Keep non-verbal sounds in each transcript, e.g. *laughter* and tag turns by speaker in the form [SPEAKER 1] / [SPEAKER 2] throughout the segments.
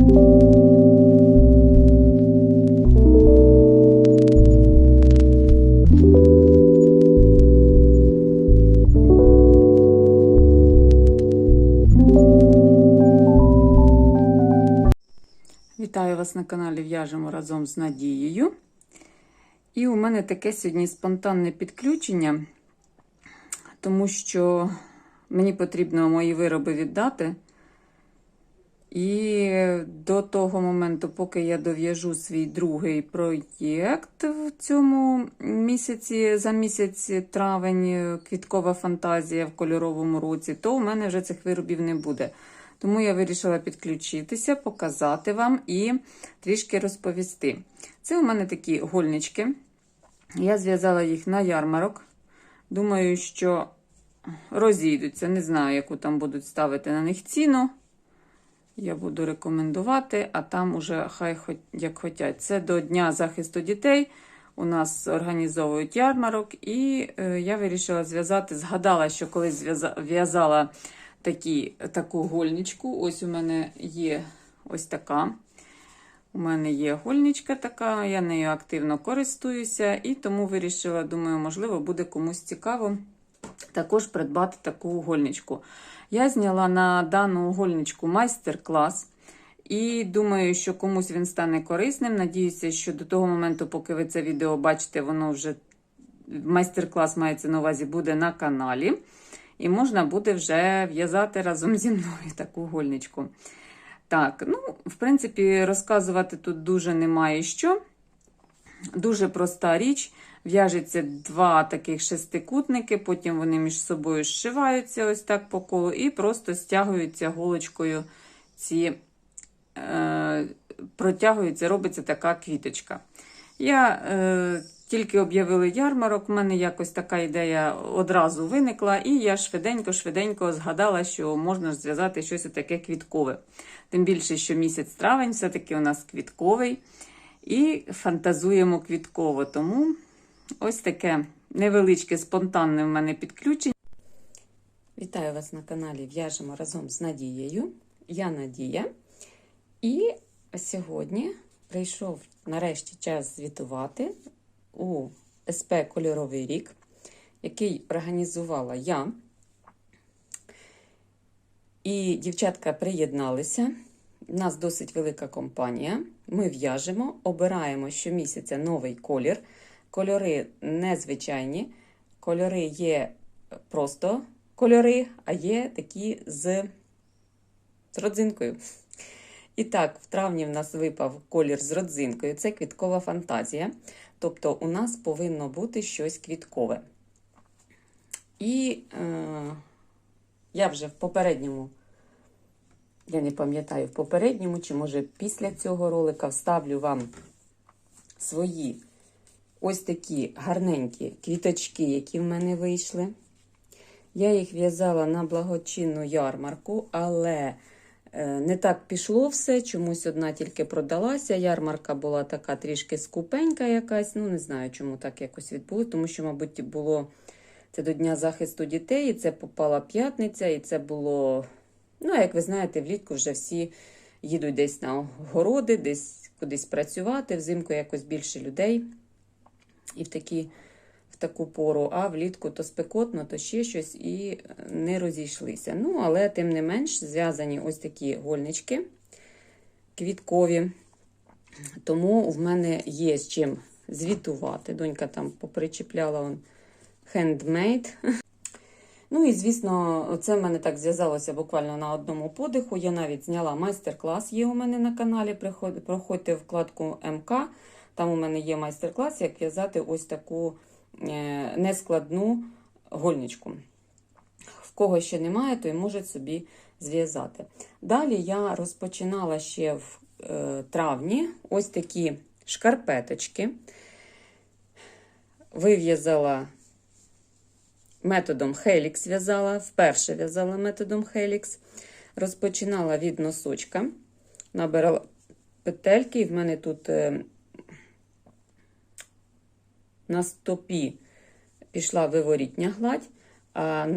[SPEAKER 1] Вітаю вас на каналі В'яжемо разом з Надією. І у мене таке сьогодні спонтанне підключення, тому що мені потрібно мої вироби віддати. І до того моменту, поки я дов'яжу свій другий проєкт в цьому місяці, за місяць травень, квіткова фантазія в кольоровому році, то у мене вже цих виробів не буде. Тому я вирішила підключитися, показати вам і трішки розповісти. Це у мене такі гольнички. Я зв'язала їх на ярмарок. Думаю, що розійдуться. Не знаю, яку там будуть ставити на них ціну. Я буду рекомендувати, а там уже хай як хотять. Це до Дня захисту дітей. У нас організовують ярмарок, і е, я вирішила зв'язати. Згадала, що колись в'язала таку гольничку. Ось у мене є ось така. У мене є гольничка така, я нею активно користуюся, і тому вирішила, думаю, можливо, буде комусь цікаво також придбати таку гольничку. Я зняла на дану гольничку майстер-клас. І думаю, що комусь він стане корисним. Надіюся, що до того моменту, поки ви це відео бачите, воно вже майстер-клас мається на увазі буде на каналі. І можна буде вже в'язати разом зі мною таку гольничку. Так, ну, в принципі, розказувати тут дуже немає що. Дуже проста річ. В'яжеться два таких шестикутники, потім вони між собою зшиваються ось так по колу, і просто стягуються голочкою ці, е, протягуються, робиться така квіточка. Я е, тільки об'явили ярмарок, в мене якось така ідея одразу виникла, і я швиденько-швиденько згадала, що можна зв'язати щось таке квіткове. Тим більше, що місяць травень все-таки у нас квітковий. І фантазуємо квітково. Тому ось таке невеличке, спонтанне в мене підключення. Вітаю вас на каналі В'яжемо разом з Надією. Я Надія. І сьогодні прийшов нарешті час звітувати у СП Кольоровий рік, який організувала я. І дівчатка приєдналися. У нас досить велика компанія. Ми в'яжемо, обираємо щомісяця новий колір. Кольори незвичайні. Кольори є просто кольори, а є такі з, з родзинкою. І так, в травні в нас випав колір з родзинкою. Це квіткова фантазія. Тобто, у нас повинно бути щось квіткове. І е, я вже в попередньому, я не пам'ятаю, в попередньому, чи може після цього ролика вставлю вам свої ось такі гарненькі квіточки, які в мене вийшли. Я їх в'язала на благочинну ярмарку, але Е, не так пішло все, чомусь одна тільки продалася. Ярмарка була така трішки скупенька якась. Ну, не знаю, чому так якось відбулося, тому що, мабуть, було це до Дня захисту дітей, і це попала п'ятниця, і це було, ну, як ви знаєте, влітку вже всі їдуть десь на городи, десь кудись працювати, взимку якось більше людей. І в такі таку пору, а влітку то спекотно, то ще щось і не розійшлися. Ну, але, тим не менш, зв'язані ось такі гольнички квіткові. Тому в мене є з чим звітувати. Донька там попричіпляла он хендмейд. Ну і, звісно, це в мене так зв'язалося буквально на одному подиху. Я навіть зняла майстер-клас, є у мене на каналі. Проходьте вкладку МК. Там у мене є майстер-клас, як в'язати ось таку Е, нескладну гольничку. В кого ще немає, той може собі зв'язати. Далі я розпочинала ще в е, травні ось такі шкарпеточки. Вив'язала методом Helix в'язала, вперше в'язала методом Helix. Розпочинала від носочка, набирала петельки, і в мене тут е, на стопі пішла виворітня гладь, а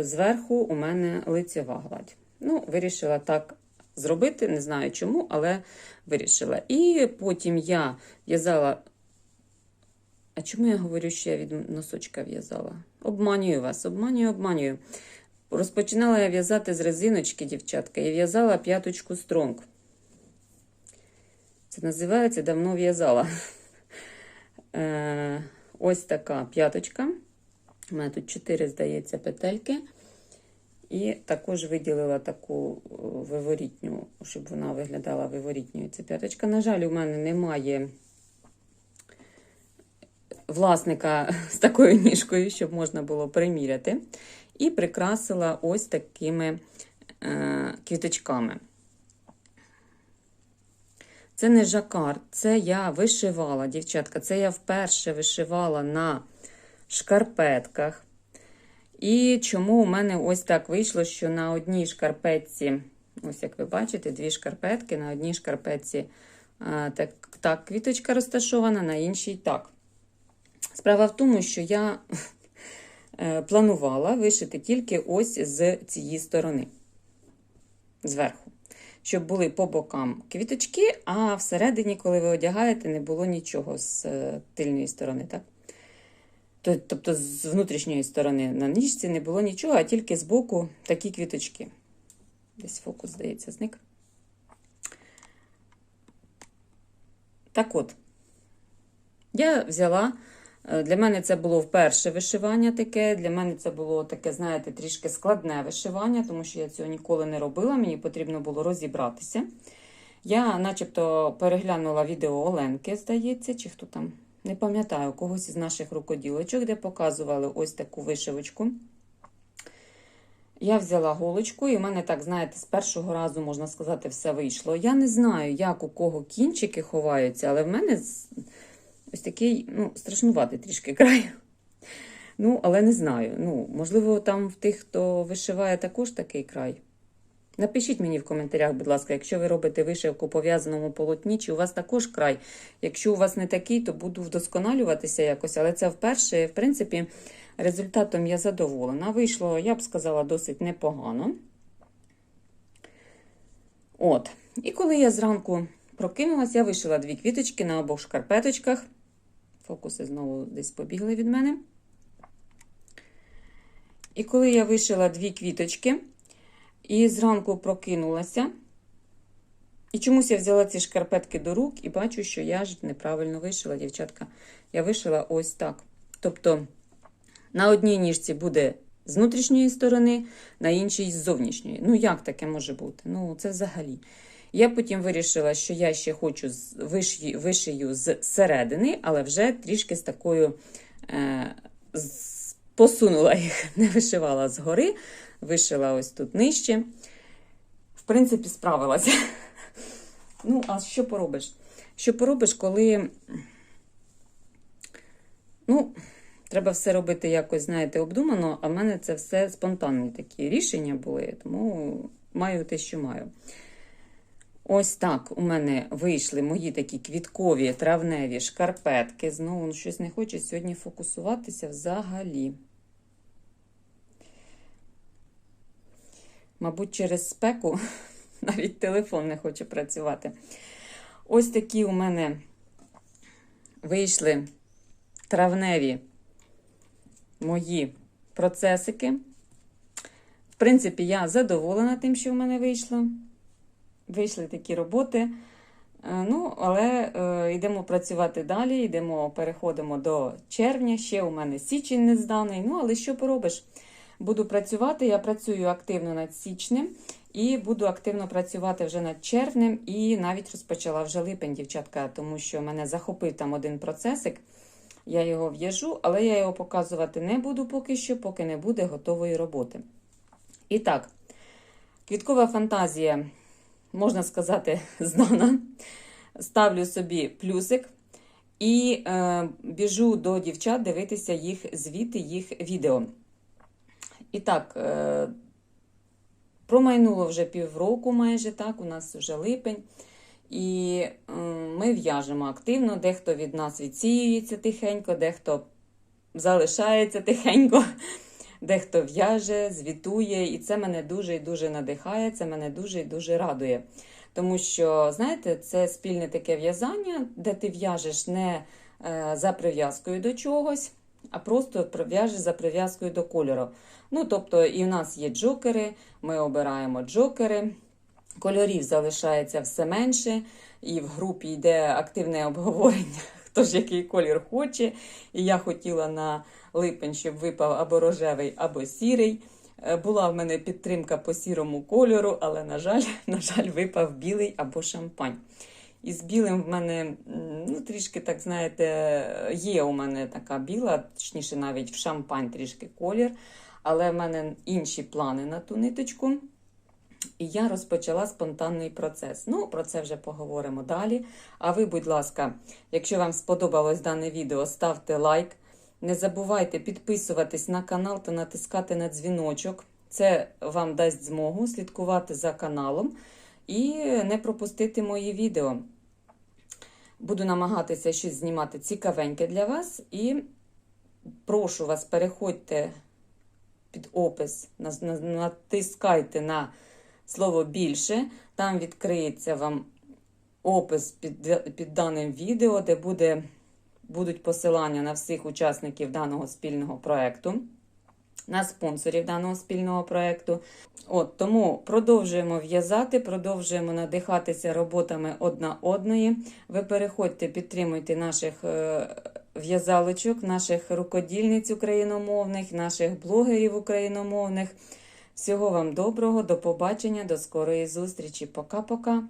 [SPEAKER 1] зверху у мене лицева гладь. Ну, Вирішила так зробити, не знаю чому, але вирішила. І потім я в'язала. А чому я говорю, що я від носочка в'язала? Обманюю вас, обманюю, обманюю. Розпочинала я в'язати з резиночки, дівчатка, і в'язала п'яточку стронг. Це називається давно в'язала. Е, ось така п'яточка. У мене тут 4, здається, петельки. І також виділила таку е, виворітню, щоб вона виглядала виворітньою. Ця п'яточка. На жаль, у мене немає власника *laughs* з такою ніжкою, щоб можна було приміряти. І прикрасила ось такими е, квіточками. Це не жакар, це я вишивала, дівчатка. Це я вперше вишивала на шкарпетках. І чому у мене ось так вийшло, що на одній шкарпетці, ось як ви бачите, дві шкарпетки, на одній шкарпетці а, так, так квіточка розташована, на іншій так. Справа в тому, що я *laughs* е, планувала вишити тільки ось з цієї сторони, зверху. Щоб були по бокам квіточки, а всередині, коли ви одягаєте, не було нічого з е, тильної сторони. так? Тобто з внутрішньої сторони на ніжці не було нічого, а тільки з боку такі квіточки. Десь фокус, здається, зник. Так от, я взяла, для мене це було вперше вишивання таке. Для мене це було таке, знаєте, трішки складне вишивання, тому що я цього ніколи не робила, мені потрібно було розібратися. Я, начебто, переглянула відео Оленки, здається, чи хто там. Не пам'ятаю когось із наших рукоділочок, де показували ось таку вишивочку. Я взяла голочку, і в мене, так, знаєте, з першого разу, можна сказати, все вийшло. Я не знаю, як у кого кінчики ховаються, але в мене ось такий ну, страшнуватий трішки край. Ну, але не знаю. Ну, Можливо, там в тих, хто вишиває також такий край. Напишіть мені в коментарях, будь ласка, якщо ви робите вишивку по в'язаному полотні, чи у вас також край. Якщо у вас не такий, то буду вдосконалюватися якось, але це вперше, в принципі, результатом я задоволена. Вийшло, я б сказала, досить непогано. От. І коли я зранку прокинулася, я вишила дві квіточки на обох шкарпеточках. Фокуси знову десь побігли від мене. І коли я вишила дві квіточки, і зранку прокинулася. І чомусь я взяла ці шкарпетки до рук і бачу, що я ж неправильно вишила, дівчатка. Я вишила ось так. Тобто, на одній ніжці буде з внутрішньої сторони, на іншій з зовнішньої. Ну, як таке може бути? Ну, це взагалі. Я потім вирішила, що я ще хочу вишию, з середини, але вже трішки з такою е, посунула їх, *laughs* не вишивала згори, вишила ось тут нижче. В принципі, справилася. *laughs* Ну, а що поробиш? Що поробиш, коли. Ну, треба все робити якось, знаєте, обдумано, а в мене це все спонтанні такі рішення були, тому маю те, що маю. Ось так у мене вийшли мої такі квіткові травневі шкарпетки. Знову ну, щось не хоче сьогодні фокусуватися взагалі. Мабуть, через спеку *laughs* навіть телефон не хоче працювати. Ось такі у мене вийшли травневі мої процесики. В принципі, я задоволена тим, що в мене вийшло. Вийшли такі роботи. Е, ну, але е, йдемо працювати далі, йдемо, переходимо до червня. Ще у мене січень не зданий. Ну, але що поробиш? Буду працювати, я працюю активно над січнем і буду активно працювати вже над червнем, і навіть розпочала вже липень, дівчатка, тому що мене захопив там один процесик. Я його в'яжу, але я його показувати не буду поки що, поки не буде готової роботи. І так, квіткова фантазія, можна сказати, *laughs* знана. Ставлю собі плюсик і е, біжу до дівчат дивитися їх звіти, їх відео. І так, е, промайнуло вже півроку майже так, у нас вже липень. І ми в'яжемо активно, дехто від нас відсіюється тихенько, дехто залишається тихенько. Дехто в'яже, звітує, і це мене дуже і дуже надихає, це мене дуже і дуже радує. Тому що, знаєте, це спільне таке в'язання, де ти в'яжеш не е, за прив'язкою до чогось, а просто в'яжеш за прив'язкою до кольору. Ну, тобто, і в нас є джокери, ми обираємо джокери, кольорів залишається все менше, і в групі йде активне обговорення, хто ж який колір хоче. І я хотіла на липень, щоб випав або рожевий, або сірий. Е, Була в мене підтримка по сірому кольору, але, на жаль, *laughs* на жаль, випав білий або шампань. І з білим в мене ну, трішки, так знаєте, є у мене така біла, точніше, навіть в шампань трішки колір, але в мене інші плани на ту ниточку. І я розпочала спонтанний процес. Ну, про це вже поговоримо далі. А ви, будь ласка, якщо вам сподобалось дане відео, ставте лайк. Не забувайте підписуватись на канал та натискати на дзвіночок. Це вам дасть змогу слідкувати за каналом і не пропустити мої відео. Буду намагатися щось знімати цікавеньке для вас. І прошу вас, переходьте під опис, на- на- натискайте на слово більше. Там відкриється вам опис під, під даним відео, де буде, будуть посилання на всіх учасників даного спільного проєкту, на спонсорів даного спільного проєкту. От, тому продовжуємо в'язати, продовжуємо надихатися роботами одна одної. Ви переходьте, підтримуйте наших е, в'язалочок, наших рукодільниць україномовних, наших блогерів україномовних. Всього вам доброго, до побачення, до скорої зустрічі. Пока-пока.